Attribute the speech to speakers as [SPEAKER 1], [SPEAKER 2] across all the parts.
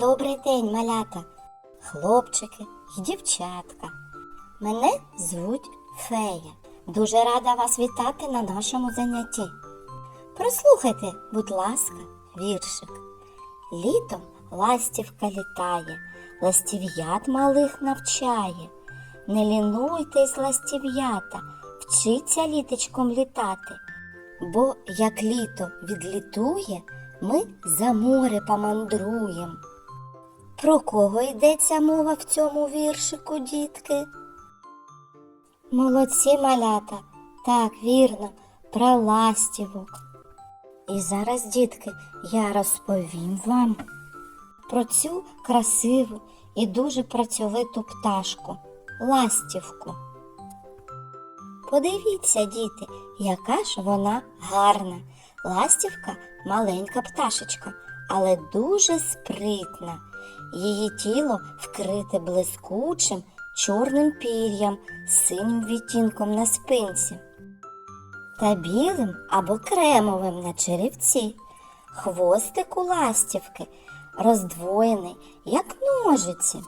[SPEAKER 1] Добрий день, малята, хлопчики і дівчатка. Мене звуть Фея. Дуже рада вас вітати на нашому занятті. Прослухайте, будь ласка, віршик. Літом ластівка літає, ластів'ят малих навчає. Не лінуйтесь, ластів'ята, вчиться літочком літати. Бо як літо відлітує, ми за море помандруєм. Про кого йдеться мова в цьому віршику, дітки? Молодці малята, так, вірно, про ластівок. І зараз, дітки, я розповім вам про цю красиву і дуже працьовиту пташку ластівку. Подивіться, діти, яка ж вона гарна. Ластівка маленька пташечка, але дуже спритна. Її тіло вкрите блискучим чорним пір'ям з синім відтінком на спинці та білим або кремовим на черевці. Хвостик у ластівки роздвоєний, як ножиці.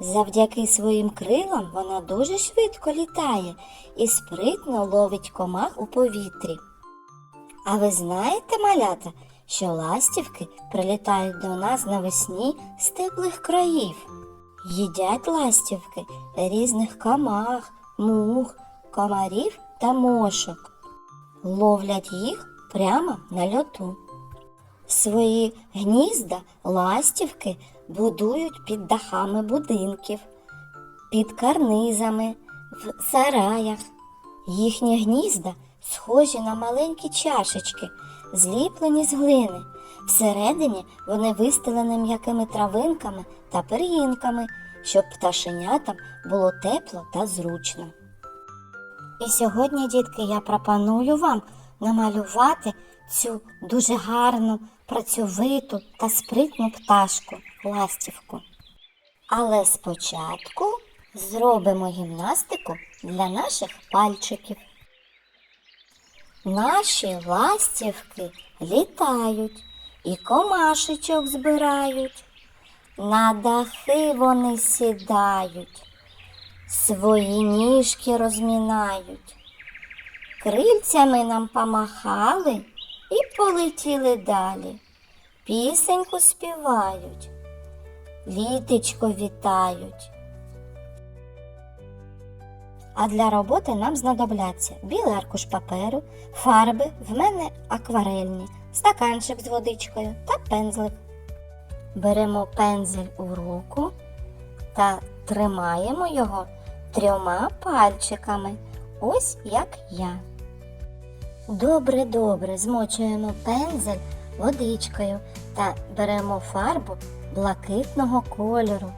[SPEAKER 1] Завдяки своїм крилам вона дуже швидко літає і спритно ловить комах у повітрі. А ви знаєте, малята, що ластівки прилітають до нас навесні з теплих країв? Їдять ластівки різних комах, мух, комарів та мошок. Ловлять їх прямо на льоту. Свої гнізда ластівки будують під дахами будинків, під карнизами, в сараях. Їхні гнізда схожі на маленькі чашечки, зліплені з глини. Всередині вони вистелені м'якими травинками та пир'їнками, щоб пташенятам було тепло та зручно. І сьогодні, дітки, я пропоную вам намалювати цю дуже гарну, працьовиту та спритну пташку ластівку. Але спочатку зробимо гімнастику для наших пальчиків. Наші ластівки літають і комашечок збирають. На дахи вони сідають, свої ніжки розмінають. Крильцями нам помахали і полетіли далі. Пісеньку співають, літечко вітають. А для роботи нам знадобляться білий аркуш паперу, фарби, в мене акварельні, стаканчик з водичкою та пензлик. Беремо пензель у руку та тримаємо його трьома пальчиками, ось як я. Добре, добре змочуємо пензель водичкою та беремо фарбу блакитного кольору.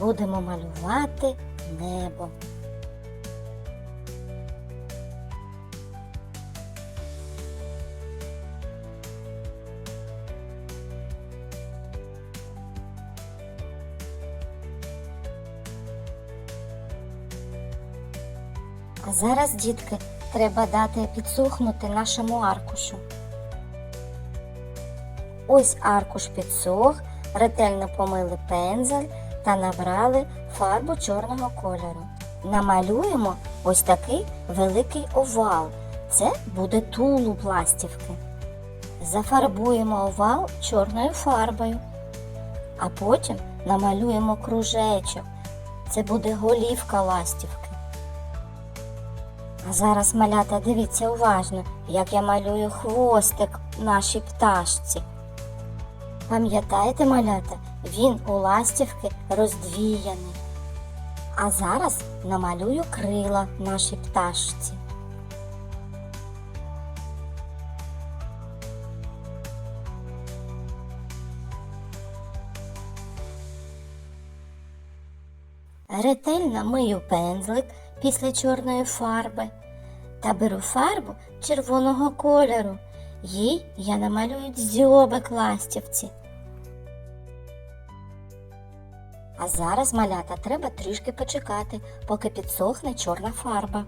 [SPEAKER 1] Будемо малювати небо. А зараз, дітки, треба дати підсохнути нашому аркушу. Ось аркуш підсох, ретельно помили пензель та набрали фарбу чорного кольору. Намалюємо ось такий великий овал. Це буде тулуб ластівки. Зафарбуємо овал чорною фарбою, а потім намалюємо кружечок. Це буде голівка ластівки. А зараз, малята, дивіться уважно, як я малюю хвостик нашій пташці. Пам'ятаєте, малята, він у ластівки роздвіяний. А зараз намалюю крила нашій пташці. Ретельно мию пензлик після чорної фарби та беру фарбу червоного кольору. Їй я намалюю дзьобик ластівці. А зараз малята треба трішки почекати, поки підсохне чорна фарба.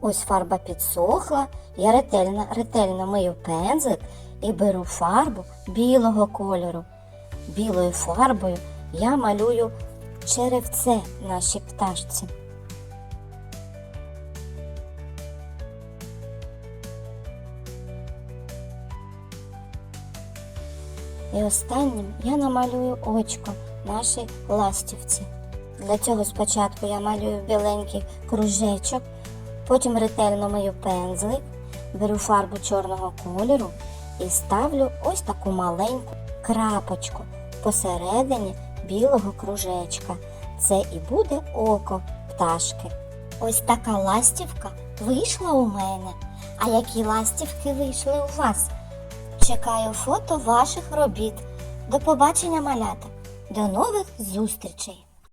[SPEAKER 1] Ось фарба підсохла, я ретельно, ретельно мию пензлик і беру фарбу білого кольору. білою фарбою я малюю черевце нашій пташці. І останнім я намалюю очко нашій ластівці. Для цього спочатку я малюю біленький кружечок, потім ретельно мию пензлик, беру фарбу чорного кольору і ставлю ось таку маленьку крапочку посередині білого кружечка. Це і буде око пташки. Ось така ластівка вийшла у мене. А які ластівки вийшли у вас? Чекаю фото ваших робіт. До побачення, малята. До нових зустрічей!